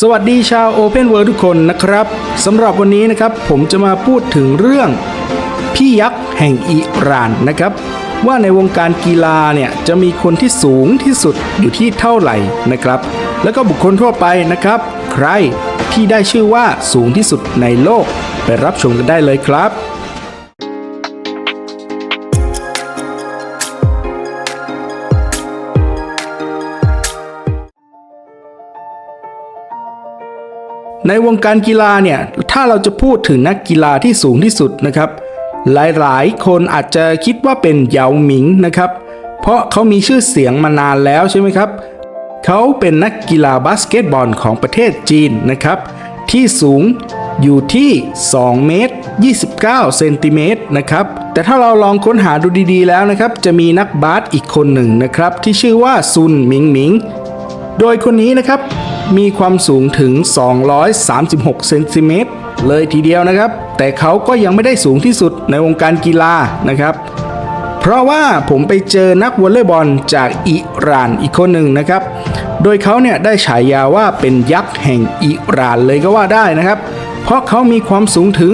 สวัสดีชาว Open World ทุกคนนะครับสำหรับวันนี้นะครับผมจะมาพูดถึงเรื่อง พี่ยักษ์แห่งอิหร่านนะครับ ว่าในวงการกีฬาเนี่ยจะมีคนที่สูงที่สุดอยู่ที่เท่าไหร่นะครับ แล้วก็บุคคลทั่วไปนะครับ ใครที่ได้ชื่อว่าสูงที่สุดในโลก ไปรับชมกันได้เลยครับ ในวงการกีฬาเนี่ยถ้าเราจะพูดถึงนักกีฬาที่สูงที่สุดนะครับ หลายๆ คนอาจจะคิดว่าเป็นเหยาหมิงนะครับ เพราะเขามีชื่อเสียงมานานแล้วใช่ไหมครับ เขาเป็นนักกีฬาบาสเกตบอลของประเทศจีนนะครับ ที่สูงอยู่ที่ 2 เมตร 29 เซนติเมตรนะครับ แต่ถ้าเราลองค้นหาดูดีๆแล้วนะครับ จะมีนักบาสอีกคนหนึ่งนะครับ ที่ชื่อว่าซุนหมิงหมิง โดยคนนี้นะครับ มีความสูงถึง 236 เซนติเมตรเลยทีเดียวนะครับ แต่เขาก็ยังไม่ได้สูงที่สุดในวงการกีฬานะครับ เพราะว่าผมไปเจอนักวอลเลย์บอลจากอิหร่านอีกคนหนึ่งนะครับ โดยเขาเนี่ยได้ฉายาว่าเป็นยักษ์แห่งอิหร่านเลยก็ว่าได้นะครับ เพราะเขามีความสูงถึง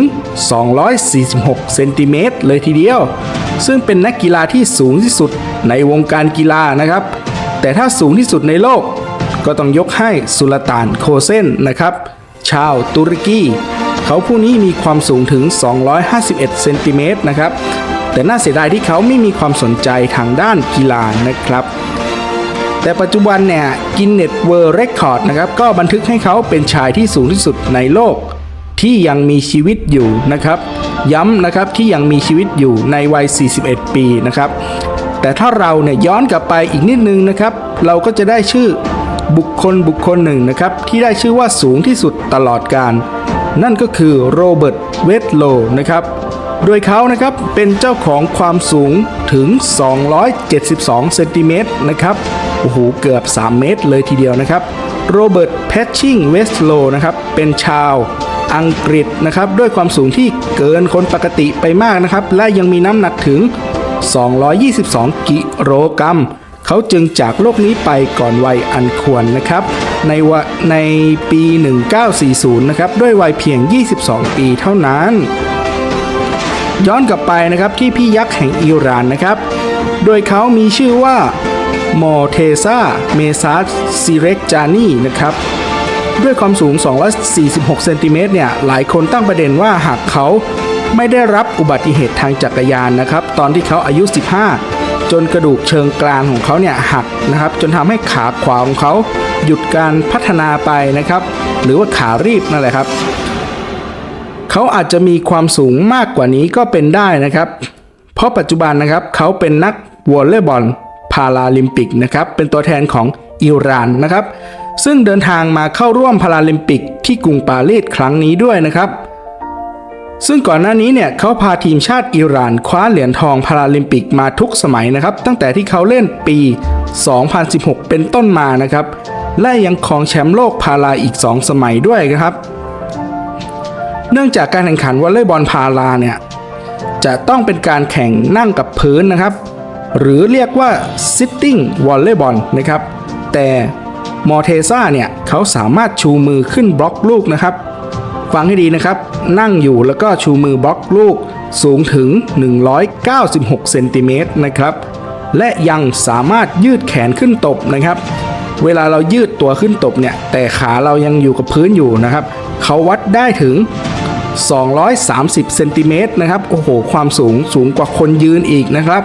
246 เซนติเมตรเลยทีเดียว ซึ่งเป็นนักกีฬาที่สูงที่สุดในวงการกีฬานะครับ แต่ถ้าสูงที่สุดในโลก ก็ต้องยกให้สุลต่านโคเซนนะครับ ชาวตุรกี เขาผู้นี้มีความสูงถึง 251 เซนติเมตรนะครับ แต่น่าเสียดายที่เขาไม่มีความสนใจทางด้านกีฬานะครับ แต่ปัจจุบันเนี่ยกินเน็ตเวิร์เรคคอร์ดนะครับก็บันทึกให้เขาเป็นชายที่สูงที่สุดในโลก ที่ยังมีชีวิตอยู่นะครับ ย้ำนะครับที่ยังมีชีวิตอยู่ในวัย 41 ปีนะครับแต่ถ้าเราเนี่ยย้อนกลับไปอีกนิดนึงนะครับ เราก็จะได้ชื่อ บุคคลบุคคลหนึ่งนะครับ ที่ได้ชื่อว่าสูงที่สุดตลอดการ นั่นก็คือโรเบิร์ตเวทโลนะครับ โดยเขานะครับเป็นเจ้าของความสูงถึง 272 เซนติเมตรนะครับ โอ้โห เกือบ 3 เมตรเลยทีเดียวนะครับ โรเบิร์ตแพชชิงเวสโลนะครับ เป็นชาวอังกฤษนะครับ ด้วยความสูงที่เกินคนปกติไปมากนะครับ และยังมีน้ำหนักถึง 222 กิโลกรัม เขาจึงจากโลกนี้ไปก่อนวัยอันควรนะครับ ในวในปี 1940 นะครับ ด้วยวัยเพียง 22 ปีเท่านั้น ย้อนกลับไปนะครับที่พี่ยักษ์แห่งอิหร่านนะครับ โดยเขามีชื่อว่ามอเทซาเมซาซิเรกจานีนะครับด้วยความสูง 246 เซนติเมตรเนี่ย หลายคนตั้งประเด็นว่าหากเขาไม่ได้รับอุบัติเหตุทางจักรยานนะครับ ตอนที่เขาอายุ 15 จนกระดูกเชิงกรานของเขาเนี่ยหักนะครับ จนทำให้ขาขวาของเขาหยุดการพัฒนาไปนะครับ หรือว่าขารีบนั่นแหละครับ เขาอาจจะมีความสูงมากกว่านี้ก็เป็นได้นะครับ เพราะปัจจุบันนะครับเขาเป็นนักวอลเลย์บอลพาราลิมปิกนะครับเป็นตัวแทนของอิหร่านนะครับ ซึ่งเดินทางมาเข้าร่วมพาราลิมปิกที่กรุงปารีสครั้งนี้ด้วยนะครับ ซึ่งก่อนหน้านี้เนี่ยเขาพาทีมชาติอิหร่านคว้าเหรียญทองพาราลิมปิกมาทุกสมัยนะครับ ตั้งแต่ที่เขาเล่นปี 2016 เป็นต้นมานะครับ และยังครองแชมป์โลกพาราอีก 2 สมัยด้วยนะครับ เนื่องจากการแข่งขันวอลเลย์บอลพาราเนี่ยจะต้องเป็นการแข่งนั่งกับพื้นนะครับ หรือเรียกว่า sitting volleyball นะครับ แต่มอเทซ่าเนี่ยเขาสามารถชูมือขึ้นบล็อกลูกนะครับ ฟังให้ดีนะครับ นั่งอยู่แล้วก็ชูมือบล็อกลูกสูงถึง 196 เซนติเมตรนะครับ และยังสามารถยืดแขนขึ้นตบนะครับ เวลาเรายืดตัวขึ้นตบเนี่ย แต่ขาเรายังอยู่กับพื้นอยู่นะครับ เขาวัดได้ถึง 230 เซนติเมตรนะครับ โอ้โห ความสูงสูงกว่าคนยืนอีกนะครับ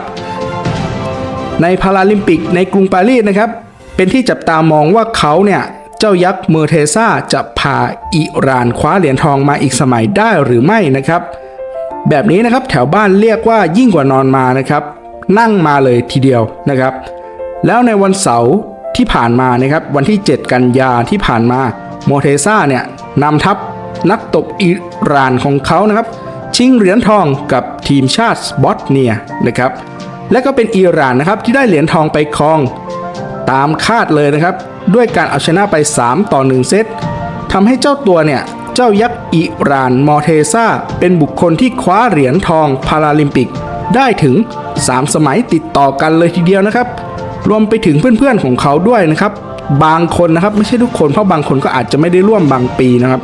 ในพาราลิมปิกในกรุงปารีสนะครับ เป็นที่จับตามองว่าเขาเนี่ย เจ้ายักษ์เมอร์เทซ่าจะพาอิหร่านคว้าเหรียญทองมาอีกสมัยได้หรือไม่นะครับ แบบนี้นะครับแถวบ้านเรียกว่ายิ่งกว่านอนมานะครับ นั่งมาเลยทีเดียวนะครับ แล้วในวันเสาร์ที่ผ่านมานะครับวันที่ 7 กันยาที่ผ่านมาโมเทซ่าเนี่ยนำทัพนักตบอิหร่านของเขานะครับ ชิงเหรียญทองกับทีมชาติบอสเนียนะครับ และก็เป็นอิหร่านนะครับที่ได้เหรียญทองไปครอง ตามคาดเลยนะครับ ด้วยการเอาชนะไป 3 ต่อ 1 เซตทำให้เจ้าตัวเนี่ย เจ้ายักษ์อิหร่านมอเทซาเป็นบุคคลที่คว้าเหรียญทองพาราลิมปิก ได้ถึง 3 สมัยติดต่อกันเลยทีเดียวนะครับ รวมไปถึงเพื่อนๆของเขาด้วยนะครับ บางคนนะครับไม่ใช่ทุกคนเพราะบางคนก็อาจจะไม่ได้ร่วมบางปีนะครับ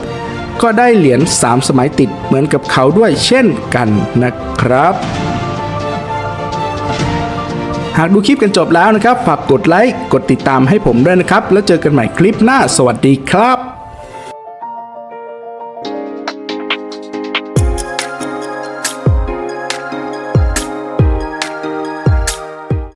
ก็ได้เหรียญ3 สมัยติดเหมือนกับเขาด้วยเช่นกันนะครับ หากดูคลิปกันจบแล้วนะครับ ฝากกดไลค์ กดติดตามให้ผมด้วยนะครับ แล้วเจอกันใหม่คลิปหน้า สวัสดีครับ